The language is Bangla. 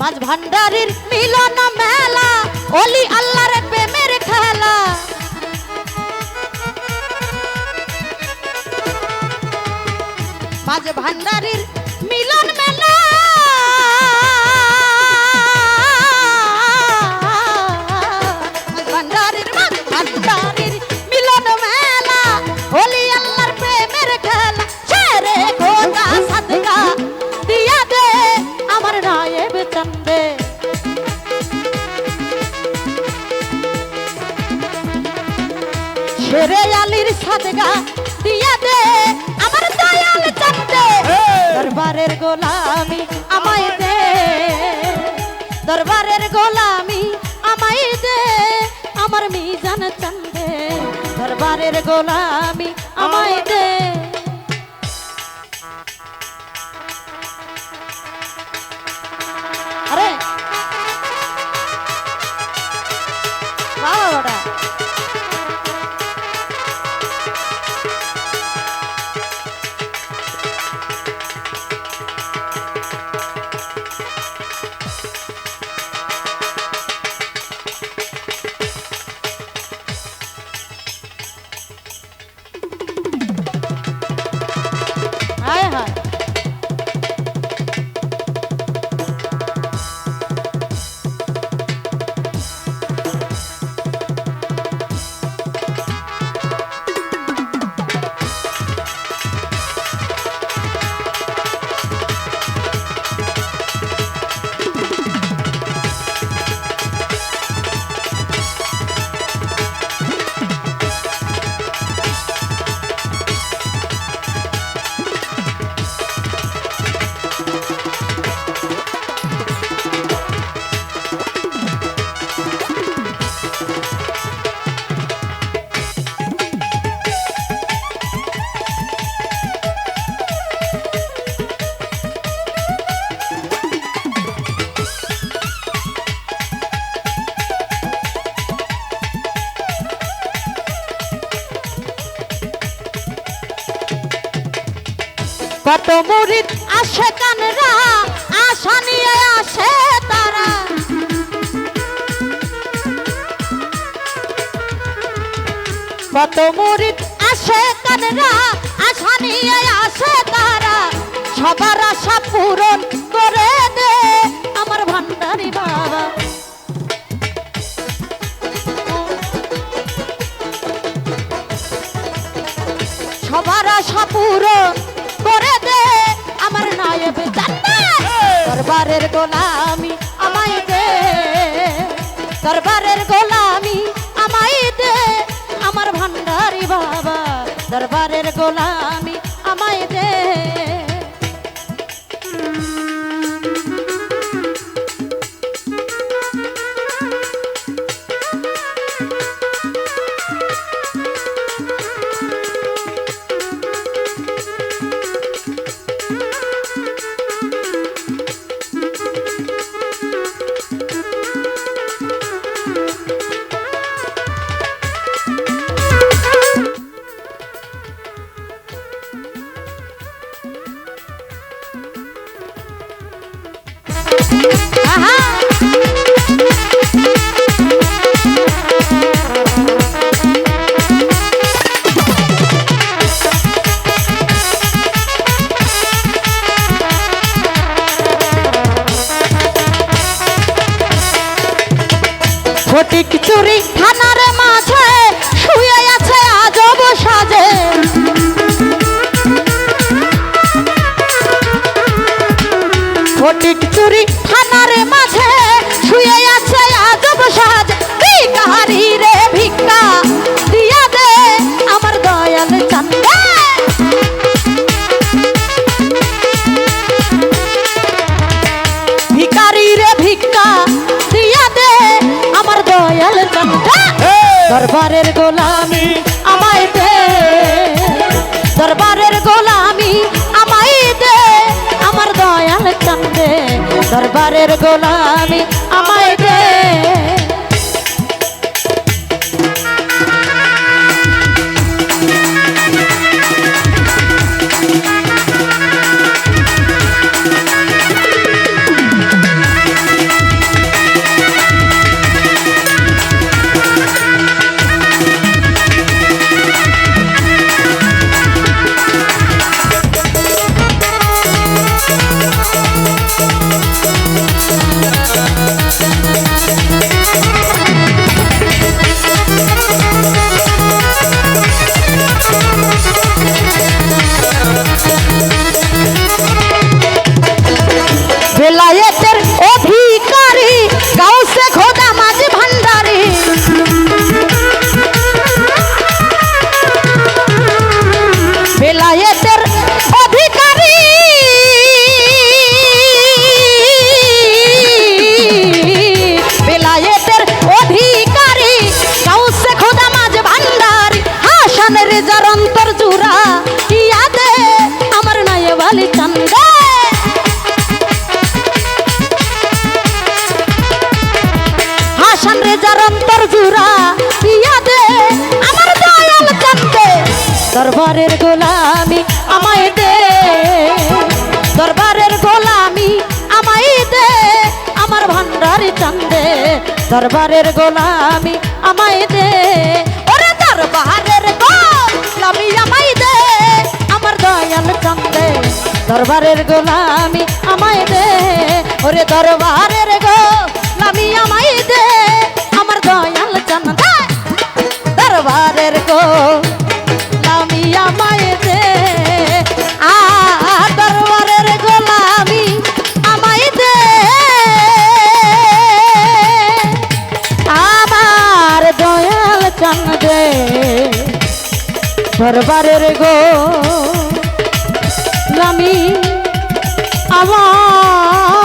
মাঝ ভান্ডারির মিলন মেলা অলি আল্লাহর প্রেমের খেলা। মাঝ ভান্ডারির আমার নায়েব চন্দে ছেড়ে আলির সাদগা দিয়া দে আমার দয়াল চন্দে দরবারের গোলামি আমায় দে। দরবারের গোলামি আমায় দে আমার মিজান চন্দে দরবারের গোলামি কত মুরিদ আসে কানরা, আশা নিয়ে আসে তারা। কত মুরিদ আসে কানরা, আশা নিয়ে আসে তারা। সবার আশা পূরণ করে দে দরবারের গোলামি আমায় দে। দরবারের গোলামি আহা দরবারের গোলামি আমায় দে। দরবারের গোলামি আমায় দে। আমার দয়াল চন্দে দরবারের গোলামি দরবারের গোলামি আমায় দে। দরবারের গোলামি আমায় দে, আমার ভান্ডারি চান্দে। দরবারের গোলামি আমায় দে। ওরে দরবারের গোলামি আমায় দে, আমার দয়াল চান্দে। দরবারের গোলামি আমায় দে, ওরে দরবারের গোলামি আমায় দে, আমার দয়াল চান্দে। দরবারের গোলামি দরবারের গো আমি আমার